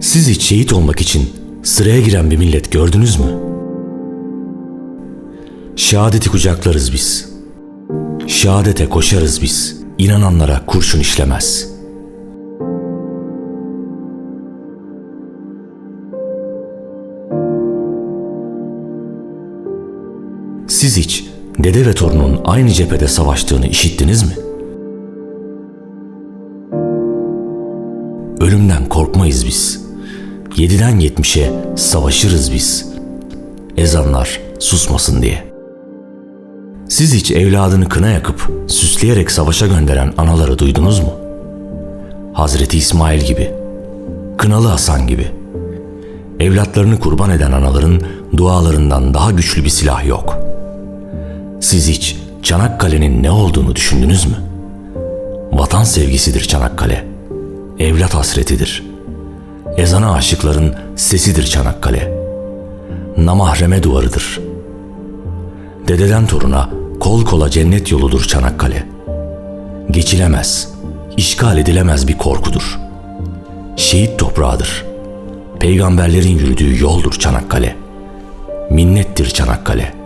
Siz hiç şehit olmak için sıraya giren bir millet gördünüz mü? Şehadeti kucaklarız biz. Şehadete koşarız biz. İnananlara kurşun işlemez. Siz hiç dede ve torunun aynı cephede savaştığını işittiniz mi? Ölümden korkmayız biz. Yediden yetmişe savaşırız biz. Ezanlar susmasın diye. Siz hiç evladını kına yakıp süsleyerek savaşa gönderen anaları duydunuz mu? Hazreti İsmail gibi, Kınalı Hasan gibi. Evlatlarını kurban eden anaların dualarından daha güçlü bir silah yok. Siz hiç Çanakkale'nin ne olduğunu düşündünüz mü? Vatan sevgisidir Çanakkale. Evlat hasretidir. Ezana aşıkların sesidir Çanakkale. Namahreme duvarıdır. Dededen toruna kol kola cennet yoludur Çanakkale. Geçilemez, işgal edilemez bir korkudur. Şehit toprağıdır. Peygamberlerin yürüdüğü yoldur Çanakkale. Minnettir Çanakkale.